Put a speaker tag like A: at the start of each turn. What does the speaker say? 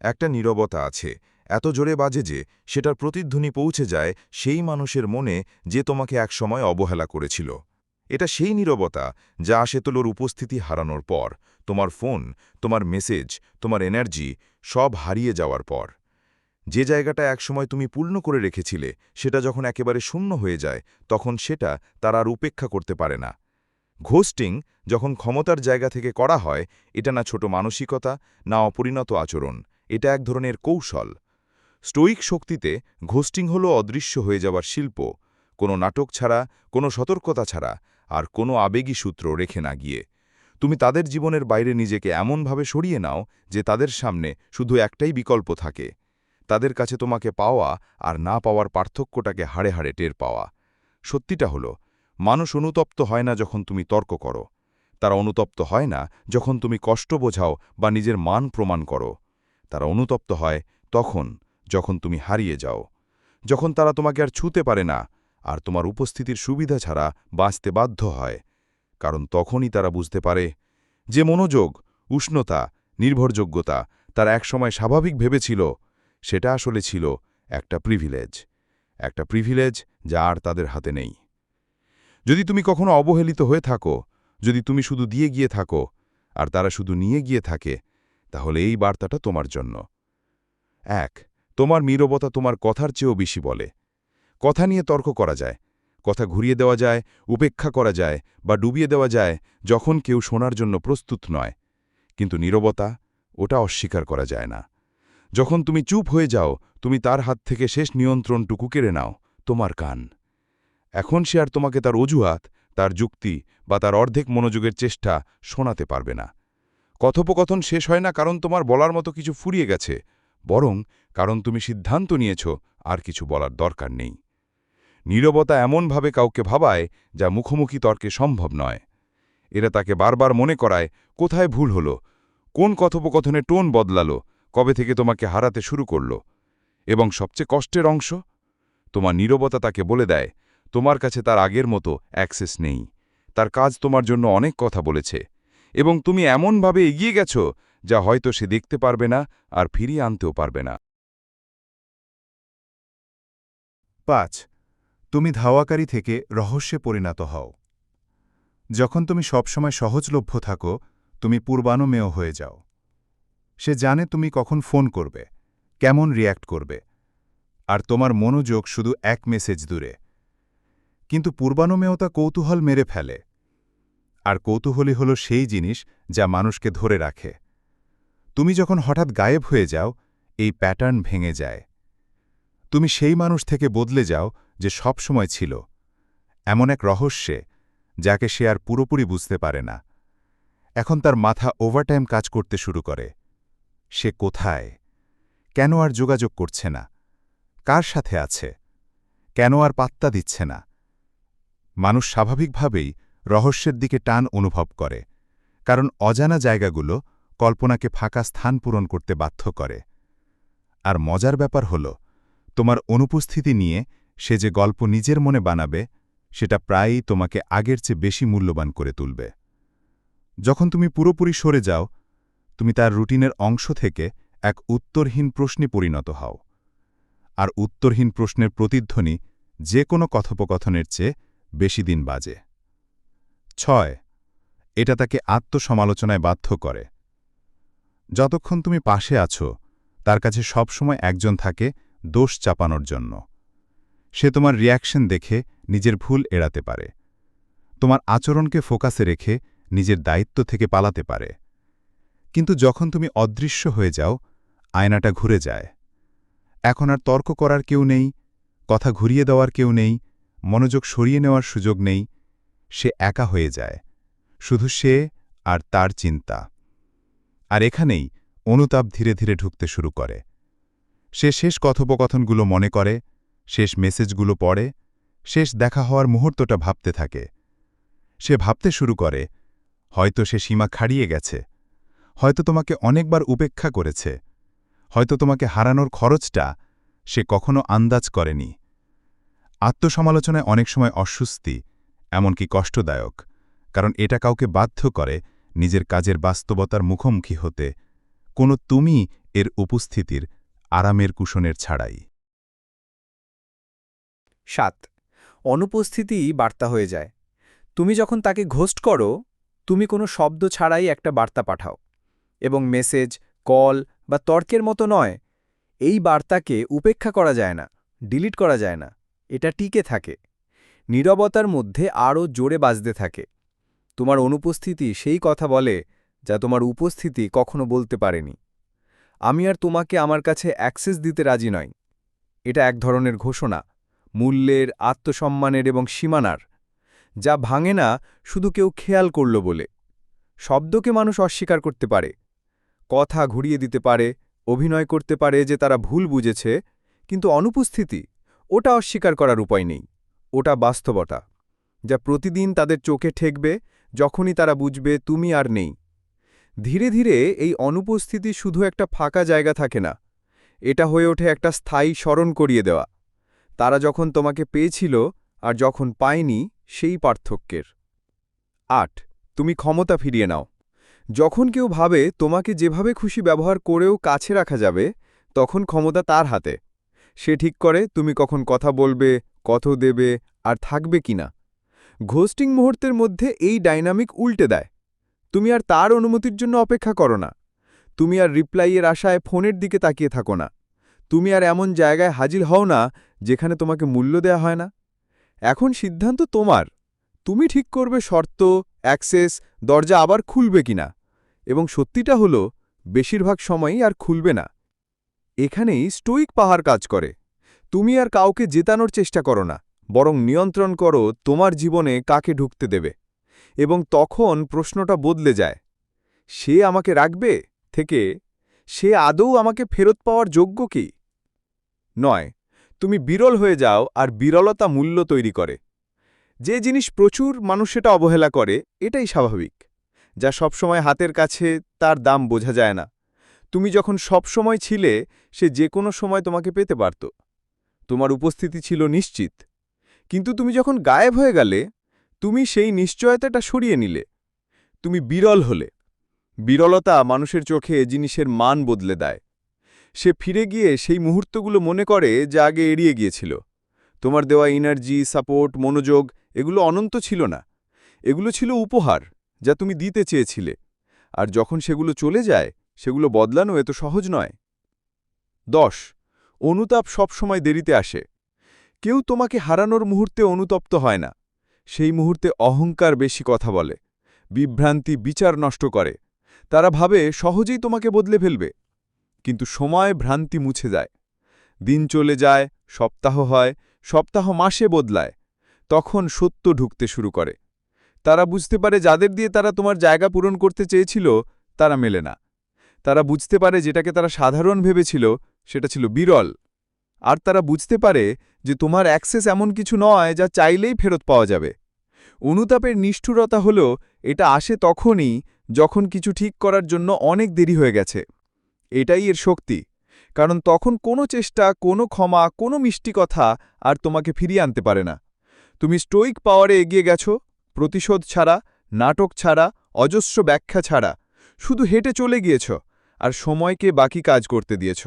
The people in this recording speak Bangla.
A: একটা নীরবতা আছে। এত জোরে বাজে যে, সেটার প্রতিধ্বনি পৌঁছে যায় সেই মানুষের মনে যে তোমাকে একসময় অবহেলা করেছিল। এটা সেই নীরবতা যা আসে তোলোর উপস্থিতি হারানোর পর, তোমার ফোন, তোমার মেসেজ, তোমার এনার্জি সব হারিয়ে যাওয়ার পর। যে জায়গাটা একসময় তুমি পূর্ণ করে রেখেছিলে, সেটা যখন একেবারে শূন্য হয়ে যায়, তখন সেটা তার আর উপেক্ষা করতে পারে না। ঘোস্টিং যখন ক্ষমতার জায়গা থেকে করা হয়, এটা না ছোট মানসিকতা, না অপরিণত আচরণ। এটা এক ধরনের কৌশল। স্টোইক শক্তিতে ঘোস্টিং হল অদৃশ্য হয়ে যাওয়ার শিল্প। কোনো নাটক ছাড়া, কোনো সতর্কতা ছাড়া, আর কোনো আবেগী সূত্র রেখে না গিয়ে। তুমি তাদের জীবনের বাইরে নিজেকে এমনভাবে সরিয়ে নাও যে তাদের সামনে শুধু একটাই বিকল্প থাকে। তাদের কাছে তোমাকে পাওয়া আর না পাওয়ার পার্থক্যটাকে হাড়ে হাড়ে টের পাওয়া। সত্যিটা হলো, মানুষ অনুতপ্ত হয় না যখন তুমি তর্ক করো। তারা অনুতপ্ত হয় না যখন তুমি কষ্ট বোঝাও বা নিজের মান প্রমাণ করো। তারা অনুতপ্ত হয় তখন যখন তুমি হারিয়ে যাও। যখন তারা তোমাকে আর ছুতে পারে না, আর তোমার উপস্থিতির সুবিধা ছাড়া বাঁচতে বাধ্য হয়, কারণ তখনই তারা বুঝতে পারে যে মনোযোগ, উষ্ণতা, নির্ভরযোগ্যতা তার একসময় স্বাভাবিক ভেবেছিল, সেটা আসলে ছিল একটা প্রিভিলেজ একটা প্রিভিলেজ যা আর তাদের হাতে নেই। যদি তুমি কখনো অবহেলিত হয়ে থাকো, যদি তুমি শুধু দিয়ে গিয়ে থাকো, আর তারা শুধু নিয়ে গিয়ে থাকে তাহলে এই বার্তাটা তোমার জন্য। এক, তোমার নীরবতা তোমার কথার চেয়েও বেশি বলে। কথা নিয়ে তর্ক করা যায়, কথা ঘুরিয়ে দেওয়া যায়, উপেক্ষা করা যায় বা ডুবিয়ে দেওয়া যায় যখন কেউ শোনার জন্য প্রস্তুত নয়। কিন্তু নীরবতা, ওটা অস্বীকার করা যায় না। যখন তুমি চুপ হয়ে যাও, তুমি তার হাত থেকে শেষ নিয়ন্ত্রণটুকু কেড়ে নাও, তোমার কান। এখন সে আর তোমাকে তার অজুহাত, তার যুক্তি বা তার অর্ধেক মনোযোগের চেষ্টা শোনাতে পারবে না। কথোপকথন শেষ হয় না কারণ তোমার বলার মতো কিছু ফুরিয়ে গেছে, বরং কারণ তুমি সিদ্ধান্ত নিয়েছ আর কিছু বলার দরকার নেই। নীরবতা এমনভাবে কাউকে ভাবায় যা মুখোমুখি তর্কে সম্ভব নয়। এরা তাকে বারবার মনে করায়, কোথায় ভুল হলো? কোন কথোপকথনে টোন বদলালো? কবে থেকে তোমাকে হারাতে শুরু করল? এবং সবচেয়ে কষ্টের অংশ, তোমার নীরবতা তাকে বলে দেয়, তোমার কাছে তার আগের মতো অ্যাক্সেস নেই। তার কাজ তোমার জন্য অনেক কথা বলেছে। এবং তুমি এমনভাবে এগিয়ে গেছ, যা হয়তো সে দেখতে পারবে না আর ফিরিয়ে আনতেও পারবে না।
B: পাঁচ, তুমি ধাওয়াকারী থেকে রহস্যে পরিণত হও। যখন তুমি সবসময় সহজলভ্য থাকো, তুমি পূর্বানুমেয় হয়ে যাও। সে জানে তুমি কখন ফোন করবে, কেমন রিয়্যাক্ট করবে, আর তোমার মনোযোগ শুধু এক মেসেজ দূরে। কিন্তু পূর্বানুমেয়তা কৌতূহল মেরে ফেলে। আর কৌতূহলী হল সেই জিনিস যা মানুষকে ধরে রাখে। তুমি যখন হঠাৎ গায়েব হয়ে যাও, এই প্যাটার্ন ভেঙে যায়। তুমি সেই মানুষ থেকে বদলে যাও যে সব সময় ছিল, এমন এক রহস্যে, যাকে সে আর পুরোপুরি বুঝতে পারে না। এখন তার মাথা ওভারটাইম কাজ করতে শুরু করে। সে কোথায়? কেন আর যোগাযোগ করছে না? কার সাথে আছে? কেন আর পাত্তা দিচ্ছে না? মানুষ স্বাভাবিকভাবেই রহস্যের দিকে টান অনুভব করে, কারণ অজানা জায়গাগুলো কল্পনাকে ফাঁকা স্থান পূরণ করতে বাধ্য করে। আর মজার ব্যাপার হল, তোমার অনুপস্থিতি নিয়ে সে যে গল্প নিজের মনে বানাবে, সেটা প্রায়ই তোমাকে আগের চেয়ে বেশি মূল্যবান করে তুলবে। যখন তুমি পুরোপুরি সরে যাও, তুমি তার রুটিনের অংশ থেকে এক উত্তরহীন প্রশ্নে পরিণত হও। আর উত্তরহীন প্রশ্নের প্রতিধ্বনি যে কোনো কথোপকথনের চেয়ে বেশি দিন বাজে। ছয়। এটা তাকে আত্মসমালোচনায় বাধ্য করে। যতক্ষণ তুমি পাশে আছো, তার কাছে সবসময় একজন থাকে দোষ চাপানোর জন্য। সে তোমার রিয়াকশন দেখে নিজের ভুল এড়াতে পারে। তোমার আচরণকে ফোকাসে রেখে নিজের দায়িত্ব থেকে পালাতে পারে। কিন্তু যখন তুমি অদৃশ্য হয়ে যাও, আয়নাটা ঘুরে যায়। এখন আর তর্ক করার কেউ নেই, কথা ঘুরিয়ে দেওয়ার কেউ নেই, মনোযোগ সরিয়ে নেওয়ার সুযোগ নেই সে একা হয়ে যায়, শুধু সে আর তার চিন্তা। আর এখানেই অনুতাপ ধীরে ধীরে ঢুকতে শুরু করে। সে শেষ কথোপকথনগুলো মনে করে, শেষ মেসেজগুলো পড়ে, শেষ দেখা হওয়ার মুহূর্তটা ভাবতে থাকে। সে ভাবতে শুরু করে, হয়তো সে সীমা খাড়িয়ে গেছে, হয়তো তোমাকে অনেকবার উপেক্ষা করেছে, হয়তো তোমাকে হারানোর খরচটা সে কখনো আন্দাজ করেনি। আত্মসমালোচনায় অনেক সময় অস্বস্তি এমনকি কষ্টদায়ক, কারণ এটা কাউকে বাধ্য করে নিজের কাজের বাস্তবতার মুখোমুখি হতে, কোনো তুমি এর উপস্থিতির আরামের কুশনের ছাড়াই।
C: সাত অনুপস্থিতিই বার্তা হয়ে যায়। তুমি যখন তাকে ঘোস্ট করো, তুমি কোনো শব্দ ছাড়াই একটা বার্তা পাঠাও এবং মেসেজ, কল বা তর্কের মতো নয়, এই বার্তাকে উপেক্ষা করা যায় না, ডিলিট করা যায় না, এটা টিকে থাকে। নীরবতার মধ্যে আরও জোরে বাজতে থাকে। তোমার অনুপস্থিতি সেই কথা বলে যা তোমার উপস্থিতি কখনো বলতে পারেনি। আমি আর তোমাকে আমার কাছে অ্যাক্সেস দিতে রাজি নয়। এটা এক ধরনের ঘোষণা, মূল্যের, আত্মসম্মানের এবং সীমানার, যা ভাঙে না, শুধু কেউ খেয়াল করল বলে। শব্দকে মানুষ অস্বীকার করতে পারে, কথা ঘুরিয়ে দিতে পারে, অভিনয় করতে পারে যে তারা ভুল বুঝেছে, কিন্তু অনুপস্থিতি, ওটা অস্বীকার করার উপায় নেই। ওটা বাস্তবতা, যা প্রতিদিন তাদের চোখে ঠেকবে যখনই তারা বুঝবে তুমি আর নেই। ধীরে ধীরে এই অনুপস্থিতি শুধু একটা ফাঁকা জায়গা থাকে না, এটা হয়ে ওঠে একটা স্থায়ী স্মরণ করিয়ে দেওয়া। তারা যখন তোমাকে পেয়েছিল আর যখন পায়নি সেই পার্থক্যের। আট, তুমি ক্ষমতা ফিরিয়ে নাও। যখন কেউ ভাবে তোমাকে যেভাবে খুশি ব্যবহার করেও কাছে রাখা যাবে, তখন ক্ষমতা তার হাতে। সে ঠিক করে তুমি কখন কথা বলবে কত দেবে আর থাকবে কিনা ঘোস্টিং মুহূর্তের মধ্যে এই ডাইনামিক উল্টে দেয়। তুমি আর তার অনুমতির জন্য অপেক্ষা করো না। তুমি আর রিপ্লাইয়ের আশায় ফোনের দিকে তাকিয়ে থাকো না। তুমি আর এমন জায়গায় হাজির হও না যেখানে তোমাকে মূল্য দেয়া হয় না। এখন সিদ্ধান্ত তোমার। তুমি ঠিক করবে শর্ত, অ্যাক্সেস, দরজা আবার খুলবে কিনা এবং সত্যিটা হলো, বেশিরভাগ সময়ই আর খুলবে না। এখানেই স্টোইক পাহাড় কাজ করে। তুমি আর কাউকে জেতানোর চেষ্টা করো না, বরং নিয়ন্ত্রণ করো তোমার জীবনে কাকে ঢুকতে দেবে। এবং তখন প্রশ্নটা বদলে যায়, সে আমাকে রাখবে? থেকে, সে আদৌ আমাকে ফেরত পাওয়ার যোগ্য কি? নয়, তুমি বিরল হয়ে যাও আর বিরলতা মূল্য তৈরি করে। যে জিনিস প্রচুর মানুষ সেটা অবহেলা করে, এটাই স্বাভাবিক। যা সবসময় হাতের কাছে, তার দাম বোঝা যায় না। তুমি যখন সবসময় ছিলে, সে যে কোনো সময় তোমাকে পেতে পারত। তোমার উপস্থিতি ছিল নিশ্চিত। কিন্তু তুমি যখন গায়েব হয়ে গেলে, তুমি সেই নিশ্চয়তাটা সরিয়ে নিলে। তুমি বিরল হলে। বিরলতা মানুষের চোখে জিনিসের মান বদলে দেয়। সে ফিরে গিয়ে সেই মুহূর্তগুলো মনে করে যা আগে এড়িয়ে গিয়েছিল। তোমার দেওয়া এনার্জি সাপোর্ট মনোযোগ, এগুলো অনন্ত ছিল না। এগুলো ছিল উপহার যা তুমি দিতে চেয়েছিলে। আর যখন সেগুলো চলে যায়, সেগুলো বদলানো এত সহজ নয়। দশ অনুতাপ সবসময় দেরিতে আসে। কেউ তোমাকে হারানোর মুহূর্তে অনুতপ্ত হয় না। সেই মুহূর্তে অহংকার বেশি কথা বলে। বিভ্রান্তি, বিচার নষ্ট করে। তারা ভাবে সহজেই তোমাকে বদলে ফেলবে। কিন্তু সময় ভ্রান্তি মুছে যায়। দিন চলে যায়, সপ্তাহ হয়, সপ্তাহ মাসে বদলায়। তখন সত্য ঢুকতে শুরু করে। তারা বুঝতে পারে যাদের দিয়ে তারা তোমার জায়গা পূরণ করতে চেয়েছিল, তারা মেলে না। তারা বুঝতে পারে যেটাকে তারা সাধারণ ভেবেছিল সেটা ছিল বিরল। আর তারা বুঝতে পারে যে তোমার অ্যাক্সেস এমন কিছু নয় যা চাইলেই ফেরত পাওয়া যাবে। অনুতাপের নিষ্ঠুরতা হল, এটা আসে তখনই যখন কিছু ঠিক করার জন্য অনেক দেরি হয়ে গেছে। এটাই এর শক্তি। কারণ তখন কোনো চেষ্টা, কোনো ক্ষমা, কোনো মিষ্টি কথা আর তোমাকে ফিরিয়ে আনতে পারে না। তুমি স্টোইক পাওয়ারে এগিয়ে গেছো, প্রতিশোধ ছাড়া, নাটক ছাড়া, অজস্র ব্যাখ্যা ছাড়া। শুধু হেঁটে চলে গিয়েছ, আর সময়কে বাকি কাজ করতে দিয়েছ।